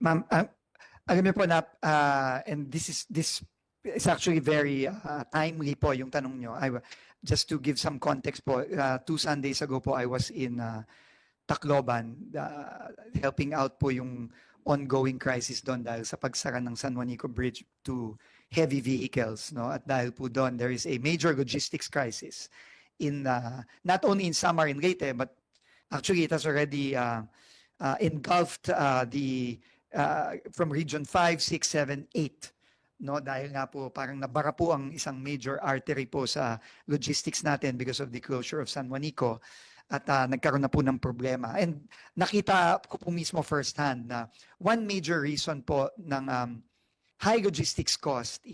Ma'am, ah, alam niyo po na, ah, and this is, this is actually very ah, timely po yung tanong niyo. I, just to give some context po, ah, two Sundays ago po, I was in ah, Tacloban, ah, helping out po yung ongoing crisis doon dahil sa pagsara ng San Juanico Bridge to heavy vehicles. No? At dahil po doon, there is a major logistics crisis in, ah, not only in Samar and Leyte, but actually it has already uh, uh, engulfed uh, the uh, from region 5, 6, 7, 8. No, dahil nga po parang nabara po ang isang major artery po sa logistics natin because of the closure of San Juanico at uh, nagkaroon na po ng problema. And nakita ko po mismo firsthand na one major reason po ng um, high logistics cost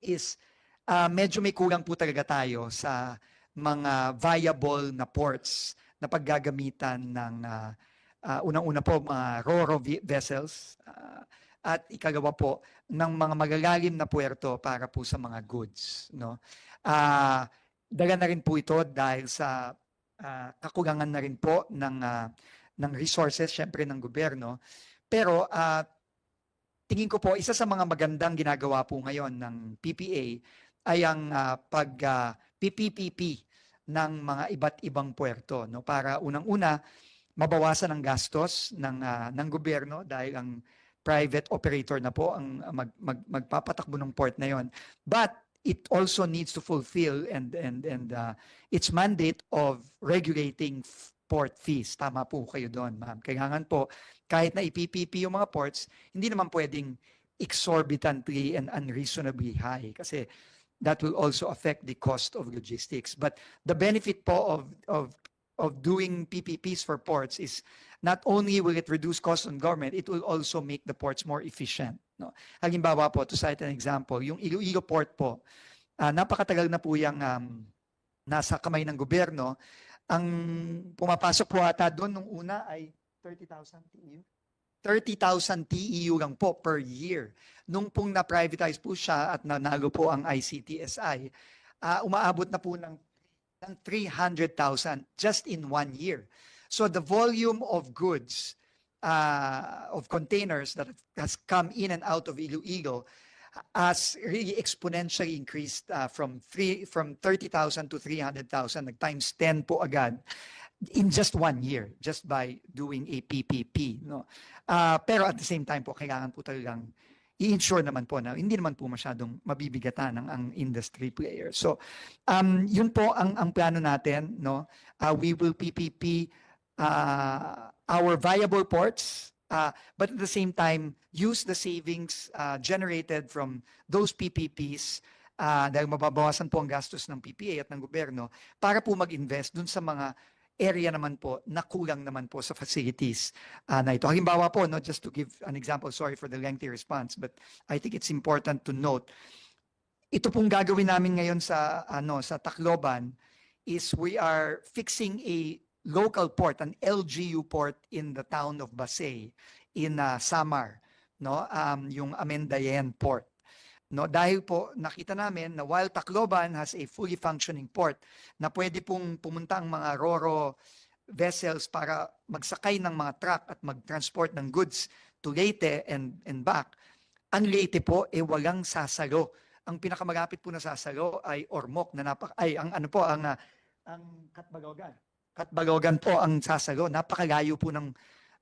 is uh, medyo may kulang po talaga tayo sa mga viable na ports na paggagamitan ng ah, ah, unang-una po mga ro-ro ve- vessels ah, at ikalawa po ng mga magalalim na puerto para po sa mga goods no? Ah dala na rin po ito dahil sa ah, kakulangan na rin po ng ah, ng resources syempre ng gobyerno. Pero ah, tingin ko po isa sa mga magandang ginagawa po ngayon ng PPA ay ang ah, pag ah, PPPP ng mga iba't ibang puerto no? Para unang-una mabawasan ang gastos ng ah, ng gobyerno dahil ang private operator na po ang ah, mag, mag- magpapatakbo ng port na yon but it also needs to fulfill and and and ah, its mandate of regulating port fees. Tama po kayo doon ma'am. Kailangan po kahit na ipipipi yung mga ports hindi naman pwedeng exorbitantly and unreasonably high kasi that will also affect the cost of logistics. But the benefit po of, of, of doing PPPs for ports is not only will it reduce costs on government, it will also make the ports more efficient. No? Halimbawa po, to cite an example, yung Iloilo Port po, ah, napakatagal na po yung um, nasa kamay ng gobyerno. Ang pumapasok po ata doon nung una ay 30,000 TEU. 30,000 TEU lang po per year. Nung pong na-privatize po siya at nanalo po ang ICTSI, ah, umaabot na po ng, ng 300,000 just in one year. So the volume of goods, uh, of containers that has come in and out of Iloilo has really exponentially increased uh, from three from 30,000 to 300,000, nag times 10 po agad in just one year just by doing a PPP no Ah, pero at the same time po kailangan po talagang i-ensure naman po na hindi naman po masyadong mabibigatan ng ang industry player so um yun po ang ang plano natin no? Ah, we will PPP uh, our viable ports uh, but at the same time use the savings uh, generated from those PPPs uh, dahil mababawasan po ang gastos ng PPA at ng gobyerno para po mag-invest dun sa mga area naman po na kulang naman po sa facilities ah, na ito. Halimbawa po, no, just to give an example, sorry for the lengthy response, but I think it's important to note, ito pong gagawin namin ngayon sa, ano, sa Tacloban is we are fixing a local port, an LGU port in the town of Basay, in ah, Samar, no, um, yung Amendayen port. No, dahil po nakita namin na while Tacloban has a fully functioning port na pwede pong pumunta ang mga roro vessels para magsakay ng mga truck at mag-transport ng goods to Leyte and, and back. Ang Leyte po, eh walang sasalo. Ang pinakamalapit po na sasalo ay Ormoc na napak ay ang ano po ang ah, ang Katbalogan. Katbalogan po ang sasalo. Napakalayo po ng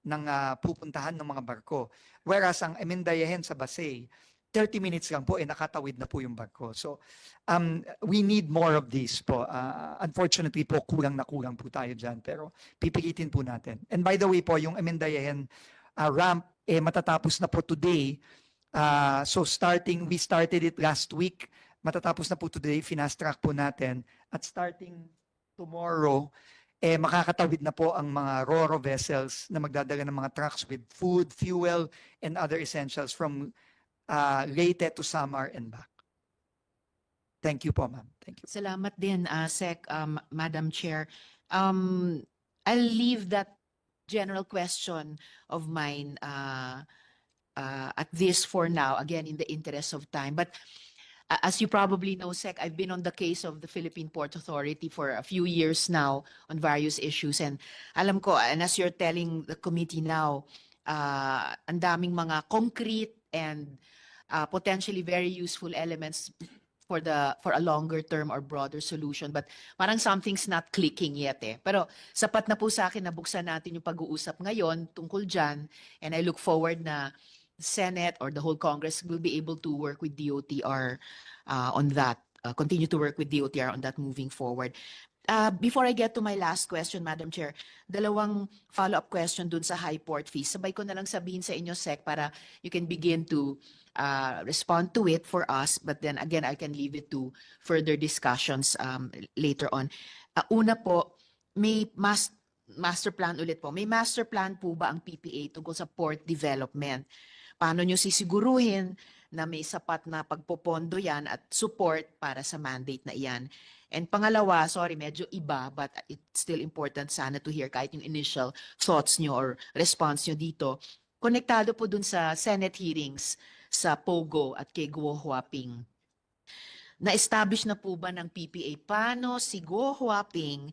ng ah, pupuntahan ng mga barko. Whereas ang Emendayahen sa Basay, 30 minutes lang po, eh nakatawid na po yung barko. So, um, we need more of this po. Uh, unfortunately po, kulang na kulang po tayo dyan. Pero pipilitin po natin. And by the way po, yung Emendayahen uh, ramp, eh matatapos na po today. Uh, so starting, we started it last week. Matatapos na po today, finast track po natin. At starting tomorrow, eh makakatawid na po ang mga RORO vessels na magdadala ng mga trucks with food, fuel, and other essentials from uh, Leyte to Samar and back. Thank you po, ma'am. Thank you. Salamat din, uh, Sec, um, Madam Chair. Um, I'll leave that general question of mine uh, uh, at this for now, again, in the interest of time. But a- as you probably know, Sec, I've been on the case of the Philippine Port Authority for a few years now on various issues. And alam ko, and as you're telling the committee now, uh, ang daming mga concrete and uh, potentially very useful elements for the for a longer term or broader solution but parang something's not clicking yet eh. Pero sapat na po sa akin na buksan natin yung pag-uusap ngayon tungkol dyan and I look forward na Senate or the whole Congress will be able to work with DOTR uh, on that, uh, continue to work with DOTR on that moving forward. Uh, before I get to my last question, Madam Chair, dalawang follow-up question dun sa high port fees. Sabay ko na lang sabihin sa inyo, Sec, para you can begin to uh, respond to it for us. But then again, I can leave it to further discussions um, later on. Uh, una po, may mas master plan ulit po. May master plan po ba ang PPA tungkol sa port development? Paano nyo sisiguruhin na may sapat na pagpopondo yan at support para sa mandate na iyan? And pangalawa, sorry, medyo iba, but it's still important sana to hear kahit yung initial thoughts nyo or response nyo dito. Konektado po dun sa Senate hearings sa POGO at kay Guo Huaping. Na-establish na po ba ng PPA paano si Guo Huaping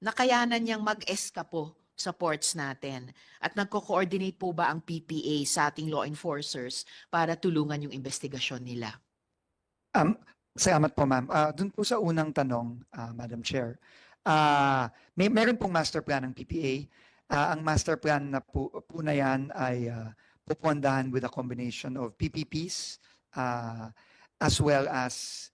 nakayanan niyang mag-eskapo sa ports natin? At nagko-coordinate po ba ang PPA sa ating law enforcers para tulungan yung investigasyon nila? Um, salamat po ma'am. Ah, dun po sa unang tanong, ah, Madam Chair. Ah, may meron pong master plan ng PPA. Ah, ang master plan na po, po na yan ay ah, pupundahan with a combination of PPPs ah, as well as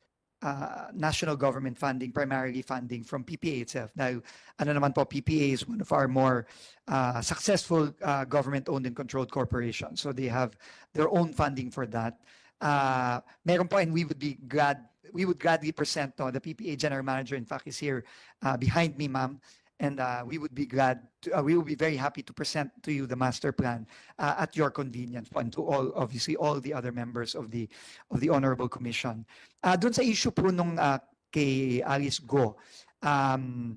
ah, national government funding, primarily funding from PPA itself. Dahil ano naman po, PPA is one of our more ah, successful ah, government-owned and controlled corporations. So they have their own funding for that. Uh, meron po and we would be glad, we would gladly present no, the PPA General Manager in fact is here uh, behind me ma'am and uh, we would be glad, to, uh, we would be very happy to present to you the master plan uh, at your convenience and to all, obviously all the other members of the, of the Honorable Commission. Uh, doon sa issue po nung uh, kay Alice Go, um,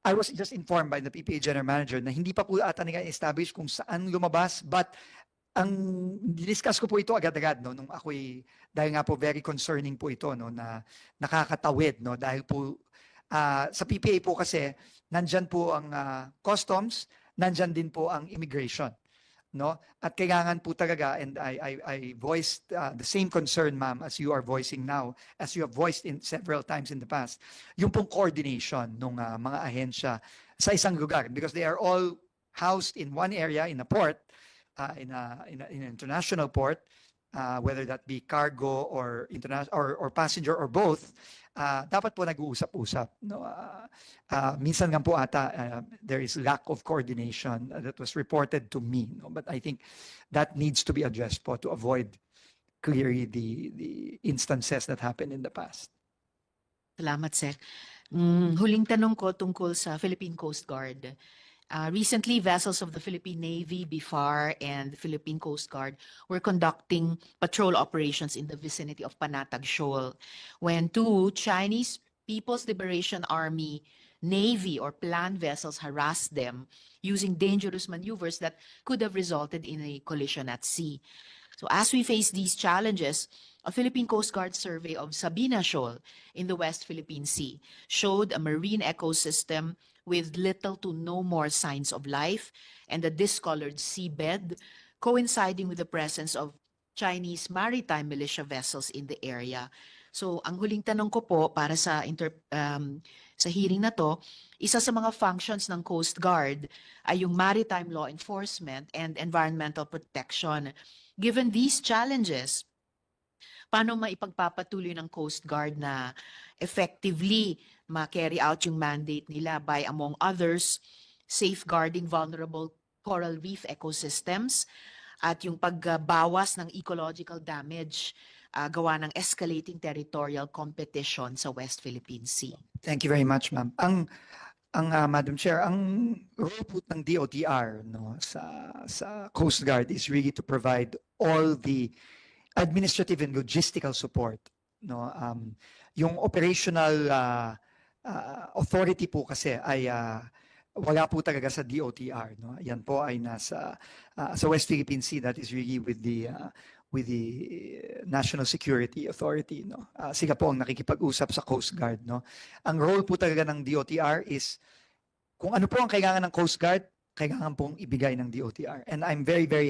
I was just informed by the PPA General Manager na hindi pa po ata nila establish kung saan lumabas but ang discuss ko po ito agad-agad no nung ako'y dahil nga po very concerning po ito no na nakakatawid no dahil po ah, sa PPA po kasi nandyan po ang ah, customs, nandyan din po ang immigration no? At kailangan po talaga and I I, I voiced ah, the same concern ma'am as you are voicing now as you have voiced in several times in the past. Yung pong coordination ng mga ahensya sa isang lugar because they are all housed in one area in a port uh, in, a, in, a, in an international port, uh, whether that be cargo or international or, or passenger or both, uh, dapat po nag-uusap-usap. No? Uh, uh, minsan nga po ata, uh, there is lack of coordination that was reported to me. No? But I think that needs to be addressed po to avoid clearly the, the instances that happened in the past. Salamat, Sec. Mm, huling tanong ko tungkol sa Philippine Coast Guard. Uh, recently, vessels of the Philippine Navy, BIFAR, and the Philippine Coast Guard were conducting patrol operations in the vicinity of Panatag Shoal when two Chinese People's Liberation Army Navy or planned vessels harassed them using dangerous maneuvers that could have resulted in a collision at sea. So as we face these challenges, a Philippine Coast Guard survey of Sabina Shoal in the West Philippine Sea showed a marine ecosystem with little to no more signs of life and a discolored seabed coinciding with the presence of Chinese maritime militia vessels in the area. So ang huling tanong ko po para sa inter, um, sa hearing na to, isa sa mga functions ng Coast Guard ay yung maritime law enforcement and environmental protection. Given these challenges, paano maipagpapatuloy ng Coast Guard na effectively ma-carry out yung mandate nila by, among others, safeguarding vulnerable coral reef ecosystems at yung pagbawas ng ecological damage ah, gawa ng escalating territorial competition sa West Philippine Sea. Thank you very much, ma'am. Ang ang ah, Madam Chair, ang role po ng DOTR no sa sa Coast Guard is really to provide all the administrative and logistical support no um yung operational ah, ah, authority po kasi ay ah, wala po talaga sa DOTR no? Yan po ay nasa ah, sa West Philippine Sea that is really with the ah, with the National Security Authority no? Ah, sila po ang nakikipag-usap sa Coast Guard no? Ang role po talaga ng DOTR is kung ano po ang kailangan ng Coast Guard kailangan pong ibigay ng DOTR. And I'm very, very